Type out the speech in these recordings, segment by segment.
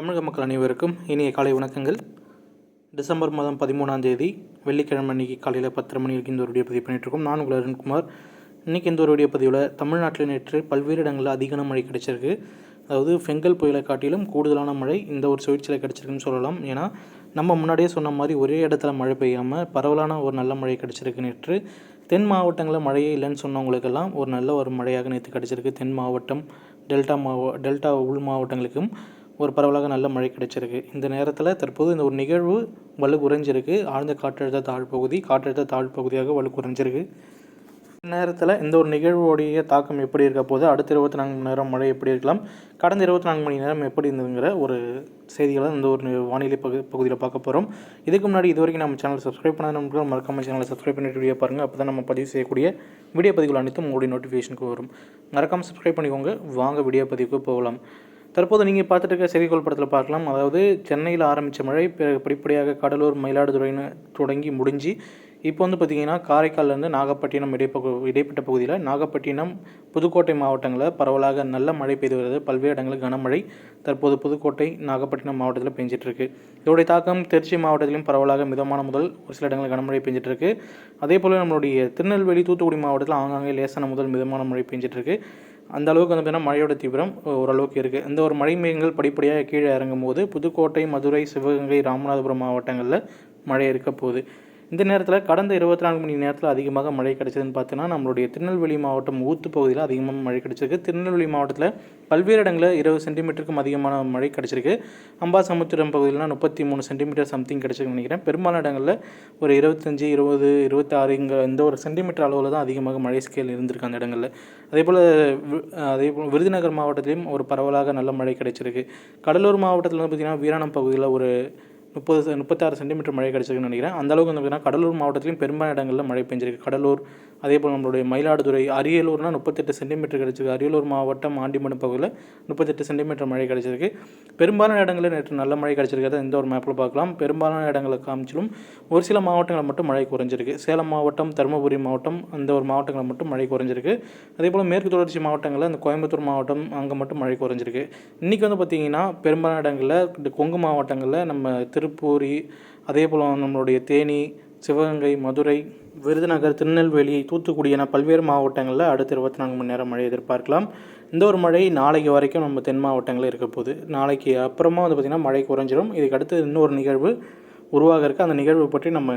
தமிழக மக்கள் அனைவருக்கும் இனிய காலை வணக்கங்கள். டிசம்பர் மாதம் பதிமூணாம் தேதி வெள்ளிக்கிழமை அன்றைக்கி காலையில் பத்தரை மணிக்கு இந்த ஒரு வீடியோ பதிவு பண்ணிகிட்ருக்கோம் நான் உங்கள் அருண்குமார் இன்றைக்கி இந்த ஒரு வீடியோ பதிவில் தமிழ்நாட்டில் நேற்று பல்வேறு இடங்களில் அதிகான மழை கிடைச்சிருக்கு. அதாவது ஃபெங்கல் புயலை காட்டிலும் கூடுதலான மழை இந்த ஒரு சுழற்சியில் கிடச்சிருக்குன்னு சொல்லலாம். ஏன்னா நம்ம முன்னாடியே சொன்ன மாதிரி ஒரே இடத்துல மழை பெய்யாமல் பரவலான ஒரு நல்ல மழை கிடச்சிருக்கு நேற்று. தென் மாவட்டங்களில் மழையே இல்லைன்னு சொன்னவங்களுக்கெல்லாம் ஒரு நல்ல ஒரு மழையாக நேற்று கிடச்சிருக்கு. தென் மாவட்டம் டெல்டா மாவ டெல்டா உள் மாவட்டங்களுக்கும். ஒரு பரவலாக நல்ல மழை கிடைச்சிருக்கு. இந்த நேரத்தில் தற்போது இந்த ஒரு நிகழ்வு வலு குறைஞ்சிருக்கு. ஆழ்ந்த காற்றழுத்த தாழ்ப்பகுதி காற்றழுத்த தாழ்ப்பகுதியாக வலு குறைஞ்சிருக்கு. இந்த நேரத்தில் இந்த ஒரு நிகழ்வுடைய தாக்கம் எப்படி இருக்க போது அடுத்த இருபத்தி நான்கு மணி நேரம் மழை எப்படி இருக்கலாம்? கடந்த இருபத்தி நான்கு மணி நேரம் எப்படி இருந்ததுங்கிற ஒரு செய்திகளை இந்த ஒரு வானிலை பகு பகுதியில் பார்க்க போகிறோம் இதுக்கு முன்னாடி இது வரைக்கும் நம்ம சேனல் சப்ஸ்கிரைப் பண்ணாத மறக்காம சேனலை சப்ஸ்கிரைப் பண்ணிட்டு வீடியோ பாருங்கள் அப்போ தான் நம்ம பதிவு செய்யக்கூடிய வீடியோ பதிவுகள் அனைத்தும் உங்களுடைய நோட்டிஃபிகேஷனுக்கு வரும். மறக்காமல் சப்ஸ்கிரைப் பண்ணிக்கோங்க. வாங்க வீடியோ பதிவுக்கு போகலாம். தற்போது நீங்கள் பார்த்துட்டு இருக்க செய்திகோள் படத்தில் பார்க்கலாம். அதாவது சென்னையில் ஆரம்பித்த மழை படிப்படியாக கடலூர் மயிலாடுதுறைன்னு தொடங்கி முடிஞ்சு இப்போ வந்து பார்த்திங்கன்னா காரைக்கால்லேருந்து நாகப்பட்டினம் இடைப்பகு இடைப்பட்ட பகுதியில் நாகப்பட்டினம் புதுக்கோட்டை மாவட்டங்களில் பரவலாக நல்ல மழை பெய்து வருது. பல்வேறு இடங்களில் கனமழை தற்போது புதுக்கோட்டை நாகப்பட்டினம் மாவட்டத்தில் பெஞ்சிட்ருக்கு. இதோடைய தாக்கம் திருச்சி மாவட்டத்திலும் பரவலாக மிதமான முதல் ஒரு சில இடங்களில் கனமழை பெஞ்சிட்ருக்கு. அதே போல் நம்மளுடைய திருநெல்வேலி தூத்துக்குடி மாவட்டத்தில் ஆங்காங்கே லேசான முதல் மிதமான மழை பெஞ்சிட்ருக்கு. அந்த அளவுக்கு வந்து பார்த்திங்கன்னா மழையோட தீவிரம் ஓரளவுக்கு இருக்குது இந்த ஒரு மழை மேகங்கள் படிப்படியாக கீழே இறங்கும் போது புதுக்கோட்டை மதுரை சிவகங்கை ராமநாதபுரம் மாவட்டங்களில் மழை இருக்க போகுது. இந்த நேரத்தில் கடந்த இருபத்தி நான்கு மணி நேரத்தில் அதிகமாக மழை கிடைச்சதுன்னு பார்த்தீங்கன்னா நம்மளுடைய திருநெல்வேலி மாவட்டம் ஊத்து பகுதியில் அதிகமாக மழை கிடைச்சிருக்கு. திருநெல்வேலி மாவட்டத்தில் பல்வேறு இடங்களில் இருபது சென்டிமீட்டருக்கும் அதிகமான மழை கிடைச்சிருக்கு. அம்பாசமுத்திரம் பகுதியிலாம் முப்பத்தி மூணு சென்டிமீட்டர் சம்திங் கிடைச்சிருக்குன்னு நினைக்கிறேன். பெரும்பாலான இடங்களில் ஒரு இருபத்தஞ்சி இருபது இருபத்தாறு இங்கே இந்த ஒரு சென்டிமீட்டர் அளவில் தான் அதிகமாக மழை ஸ்கேல் இருந்திருக்கு அந்த இடங்களில். அதே போல் அதே போல் விருதுநகர் மாவட்டத்திலையும் ஒரு பரவலாக நல்ல மழை கிடைச்சிருக்கு. கடலூர் மாவட்டத்தில் வந்து பார்த்திங்கன்னா வீராணம் பகுதியில் ஒரு முப்பது முப்பத்தாறு சென்டிமீட்டர் மழை கிடச்சிருக்குன்னு நினைக்கிறேன். அந்த அளவுக்கு வந்து பார்த்திங்கன்னா கடலூர் மாவட்டத்திலையும் பெரும்பாலான இடங்களில் மழை பெஞ்சிருக்கு. கடலூர் அதே போல் நம்மளுடைய மயிலாடுதுறை அரியலூர்னால் முப்பத்தெட்டு சென்டிமீட்டர் கிடச்சிருக்கு. அரியலூர் மாவட்டம் ஆண்டிமடம் பகுதியில் முப்பத்தெட்டு சென்டிமீட்டர் மழை கிடச்சிருக்கு. பெரும்பாலான இடங்களில் நேற்று நல்ல மழை கிடச்சிருக்கிறத இந்த ஒரு மேப்பில் பார்க்கலாம். பெரும்பாலான இடங்களை காமிச்சிலும் ஒரு சில மாவட்டங்களில் மட்டும் மழை குறைஞ்சிருக்கு. சேலம் மாவட்டம் தருமபுரி மாவட்டம் அந்த ஒரு மாவட்டங்களில் மட்டும் மழை குறைஞ்சிருக்கு. அதே போல் மேற்கு தொடர்ச்சி மாவட்டங்களில் அந்த கோயம்புத்தூர் மாவட்டம் அங்கே மட்டும் மழை குறைஞ்சிருக்கு. இன்றைக்கி வந்து பார்த்திங்கன்னா பெரும்பாலான இடங்களில் கொங்கு மாவட்டங்களில் நம்ம திருப்பூரி அதே போல் நம்மளுடைய தேனி சிவகங்கை மதுரை விருதுநகர் திருநெல்வேலி தூத்துக்குடி என பல்வேறு மாவட்டங்களில் அடுத்த இருபத்தி நான்கு மணி நேரம் மழை எதிர்பார்க்கலாம். இந்த ஒரு மழை நாளைக்கு வரைக்கும் நம்ம தென் மாவட்டங்களில் இருக்க போகுது. நாளைக்கு அப்புறமா வந்து பார்த்திங்கன்னா மழை குறைஞ்சிரும். இதுக்கு அடுத்து இன்னொரு நிகழ்வு உருவாக இருக்க. அந்த நிகழ்வு பற்றி நம்ம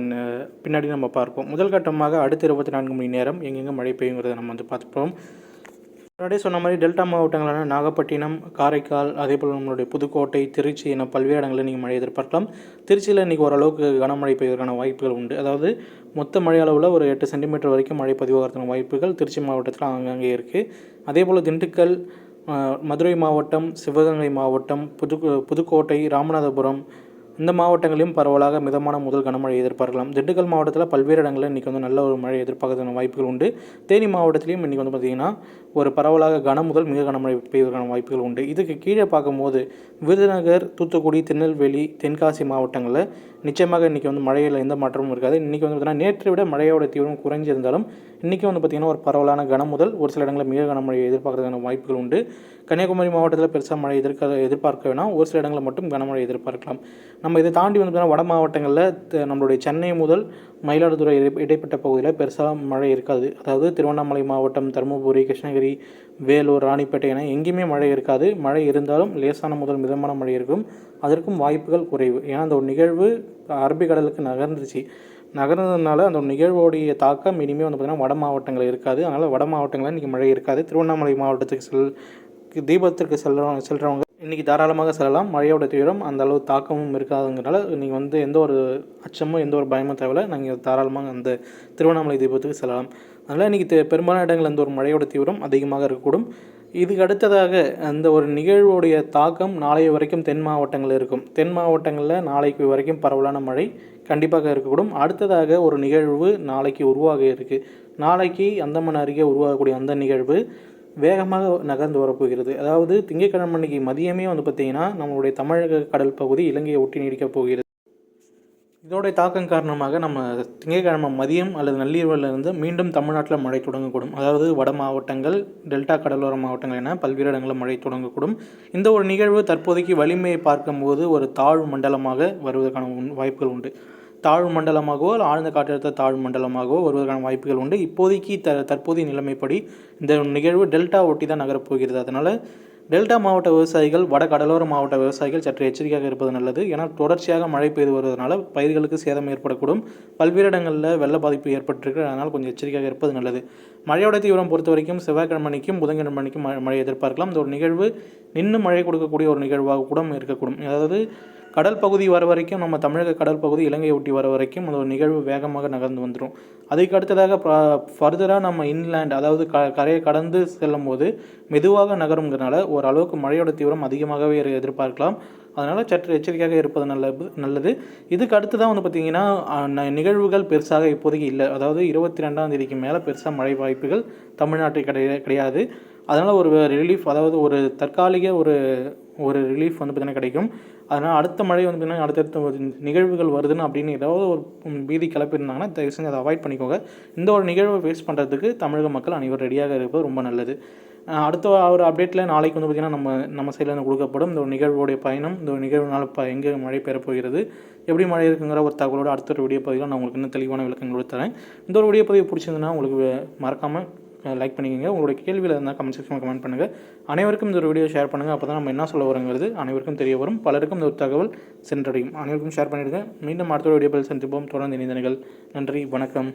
பின்னாடி நம்ம பார்ப்போம். முதல் கட்டமாக அடுத்த இருபத்தி நான்கு மணி நேரம் எங்கெங்கே மழை பெய்யுங்கிறத நம்ம வந்து பார்த்துப்போம். முன்னாடியே சொன்ன மாதிரி டெல்டா மாவட்டங்களான நாகப்பட்டினம் காரைக்கால் அதே போல் நம்மளுடைய புதுக்கோட்டை திருச்சி என பல்வேறு இடங்களில் நீங்கள் மழை எதிர்பார்க்கலாம். திருச்சியில் இன்றைக்கி ஓரளவுக்கு கனமழை பெய்வதற்கான வாய்ப்புகள் உண்டு. அதாவது மொத்த மழை அளவில் ஒரு எட்டு சென்டிமீட்டர் வரைக்கும் மழை பதிவாகிறதுக்கான வாய்ப்புகள் திருச்சி மாவட்டத்தில் அங்கங்கே இருக்குது அதே போல் திண்டுக்கல் மதுரை மாவட்டம் சிவகங்கை மாவட்டம் புது புதுக்கோட்டை ராமநாதபுரம் இந்த மாவட்டங்களிலும் பரவலாக மிதமான முதல் கனமழை எதிர்பார்க்கலாம். திண்டுக்கல் மாவட்டத்தில் பல்வேறு இடங்களில் இன்றைக்கி வந்து நல்ல ஒரு மழை எதிர்பார்க்கறதுக்கான வாய்ப்புகள் உண்டு. தேனி மாவட்டத்திலையும் இன்றைக்கி வந்து பார்த்திங்கன்னா ஒரு பரவலாக கன முதல் மிக கனமழை பெய்வதற்கான வாய்ப்புகள் உண்டு. இதுக்கு கீழே பார்க்கும்போது விருதுநகர் தூத்துக்குடி திருநெல்வேலி தென்காசி மாவட்டங்களில் நிச்சயமாக இன்றைக்கி வந்து மழையில் எந்த மாற்றமும் இருக்காது. இன்றைக்கி வந்து பார்த்திங்கன்னா நேற்றை விட மழையோட தீவிரம் குறைஞ்சிருந்தாலும் இன்றைக்கி வந்து பார்த்திங்கன்னா ஒரு பரவலான கன முதல் ஒரு சில இடங்களில் மிக கனமழையை எதிர்பார்க்கறதுக்கான வாய்ப்புகள் உண்டு. கன்னியாகுமரி மாவட்டத்தில் பெருசாக மழை எதிர்க்க எதிர்பார்க்க வேணாம். ஒரு சில இடங்களில் மட்டும் கனமழை எதிர்பார்க்கலாம். நம்ம இதை தாண்டி வந்து வட மாவட்டங்களில் நம்மளுடைய சென்னை முதல் மயிலாடுதுறை இடைப்பட்ட பகுதியில் பெருசாக மழை இருக்காது. அதாவது திருவண்ணாமலை மாவட்டம் தருமபுரி கிருஷ்ணகிரி வேலூர் ராணிப்பேட்டை என எங்கேயுமே மழை இருக்காது. மழை இருந்தாலும் லேசான முதல் மிதமான மழை இருக்கும். அதற்கும் வாய்ப்புகள் குறைவு. ஏன்னா அந்த ஒரு நிகழ்வு அரபிக்கடலுக்கு நகர்ந்துச்சு நகர்ந்ததுனால அந்த நிகழ்வோடைய தாக்கம் இனிமேல் வந்து பார்த்திங்கன்னா வட மாவட்டங்கள் இருக்காது. அதனால் வட மாவட்டங்களில் இன்றைக்கி மழை இருக்காது. திருவண்ணாமலை மாவட்டத்துக்கு செல் தீபத்திற்கு செல்றவங்க செல்கிறவங்க இன்றைக்கி தாராளமாக செல்லலாம். மழையோட தீவிரம் அந்த அளவு தாக்கமும் இருக்காதுங்கிறனால நீங்கள் வந்து எந்த ஒரு அச்சமும் எந்த ஒரு பயமும் தேவையில்லை. நீங்கள் தாராளமாக அந்த திருவண்ணாமலை தீபத்துக்கு செல்லலாம். அதனால் இன்றைக்கி பெரும்பாலான இடங்கள் அந்த ஒரு மழையோட தீவிரம் அதிகமாக இருக்கக்கூடும். இதுக்கு அடுத்ததாக அந்த ஒரு நிகழ்வுடைய தாக்கம் நாளை வரைக்கும் தென் மாவட்டங்களில் இருக்கும். தென் மாவட்டங்களில் நாளைக்கு வரைக்கும் பரவலான மழை கண்டிப்பாக இருக்கக்கூடும். அடுத்ததாக ஒரு நிகழ்வு நாளைக்கு உருவாக இருக்குது நாளைக்கு அந்தமன் அருகே உருவாகக்கூடிய அந்த நிகழ்வு வேகமாக நகர்ந்து வரப்போகிறது. அதாவது திங்கட்கிழமை அன்னைக்கு மதியமே வந்து பார்த்திங்கன்னா நம்மளுடைய தமிழக கடல் பகுதி இலங்கையை ஒட்டி நீடிக்கப் போகிறது. இதோடைய தாக்கம் காரணமாக நம்ம திங்கட்கிழமை மதியம் அல்லது நள்ளிரவிலிருந்து மீண்டும் தமிழ்நாட்டில் மழை தொடங்கக்கூடும். அதாவது வட மாவட்டங்கள் டெல்டா கடலோர மாவட்டங்கள் என பல்வேறு இடங்களில் மழை தொடங்கக்கூடும். இந்த ஒரு நிகழ்வு தற்போதைக்கு வலிமையை பார்க்கும்போது ஒரு தாழ்வு மண்டலமாக வருவதற்கான உண்- வாய்ப்புகள் உண்டு. தாழ்வு மண்டலமாகவோ அல்ல ஆழ்ந்த காற்றழுத்த தாழ்வு மண்டலமாகவோ வருவதற்கான வாய்ப்புகள் உண்டு. இப்போதைக்கு த தற்போதைய நிலைமைப்படி இந்த நிகழ்வு டெல்டா ஒட்டி தான் நகரப்போகிறது அதனால் டெல்டா மாவட்ட விவசாயிகள் வட கடலோர மாவட்ட விவசாயிகள் சற்று எச்சரிக்கையாக இருப்பது நல்லது. ஏன்னா தொடர்ச்சியாக மழை பெய்து வருவதனால பயிர்களுக்கு சேதம் ஏற்படக்கூடும். பல்வேறு இடங்களில் வெள்ள பாதிப்பு ஏற்பட்டிருக்கு. அதனால் கொஞ்சம் எச்சரிக்கையாக இருப்பது நல்லது. மழையோட தீவிரம் பொறுத்த வரைக்கும் செவ்வாய்க்கிழமை புதன்கிழமைக்கும் புதன்கிழமை மணிக்கும் மழை மழை எதிர்பார்க்கலாம். இந்த ஒரு நிகழ்வு நின்று மழை கொடுக்கக்கூடிய ஒரு நிகழ்வாக கூட இருக்கக்கூடும். அதாவது கடல் பகுதி வர வரைக்கும் நம்ம தமிழக கடல் பகுதி இலங்கையை ஒட்டி வர வரைக்கும் அந்த ஒரு நிகழ்வு வேகமாக நகர்ந்து வந்துடும் அதுக்கு அடுத்ததாக ஃபர்தராக நம்ம இன்லேண்ட் அதாவது க கரையை கடந்து செல்லும் போது மெதுவாக நகருங்கிறனால ஓரளவுக்கு மழையோட தீவிரம் அதிகமாகவே எதிர்பார்க்கலாம். அதனால் சற்று எச்சரிக்கையாக இருப்பது நல்லது நல்லது. இதுக்கு அடுத்து தான் வந்து பார்த்திங்கன்னா ந- நிகழ்வுகள் பெருசாக இப்போதைக்கு இல்லை. அதாவது இருபத்தி ரெண்டாம் தேதிக்கு மேலே பெருசாக மழை வாய்ப்புகள் தமிழ்நாட்டில் கிடையாது கிடையாது. அதனால் ஒரு ரிலீஃப் அதாவது ஒரு தற்காலிக ஒரு ஒரு ரிலீஃப் வந்து பார்த்திங்கன்னா கிடைக்கும். அதனால் அடுத்த மழை வந்து பார்த்தீங்கன்னா அடுத்தடுத்த நிகழ்வுகள் வருதுன்னு அப்படின்னு ஏதாவது ஒரு பீதி கிளப்பியிருந்தாங்கன்னா தயவு செஞ்சு அதை அவாய்ட் பண்ணிக்கோங்க. இந்த ஒரு நிகழ்வை ஃபேஸ் பண்ணுறதுக்கு தமிழக மக்கள் அனைவரும் ரெடியாக இருப்பது ரொம்ப நல்லது. அடுத்த ஒரு அப்டேட்டில் நாளைக்கு வந்து பார்த்திங்கன்னா நம்ம நம்ம சைட்லேருந்து கொடுக்கப்படும் இந்த ஒரு நிகழ்வுடைய பயணம் இந்த ஒரு நிகழ்வுனால் இப்போ எங்கே மழை பெறப்போகிறது எப்படி மழை இருக்குங்கிற ஒரு தகவலோட அடுத்த ஒரு வீடியோ பதிவில் நான் உங்களுக்கு இன்னும் தெளிவான விளக்கங்கள் கொடுத்துறேன். இந்த ஒரு வீடியோ பதிவு பிடிச்சிருந்ததுன்னா உங்களுக்கு மறக்காமல் லைக் பண்ணிக்கோங்க. உங்களுடைய கேள்வியில் இருந்தால் கமெண்ட் செக்ஷனில் கமெண்ட் பண்ணுங்கள் அனைவருக்கும் இந்த ஒரு வீடியோ ஷேர் பண்ணுங்கள் அப்போ தான் நம்ம என்ன சொல்ல வரோங்கிறது அனைவருக்கும் தெரிய வரும். பலருக்கும் இந்த ஒரு தகவல் சென்றடையும். அனைவருக்கும் ஷேர் பண்ணிவிடுங்க மீண்டும் அடுத்த வீடியோ பதில் சந்திப்போம். தொடர்ந்து இணைந்தனர்கள் நன்றி. வணக்கம்.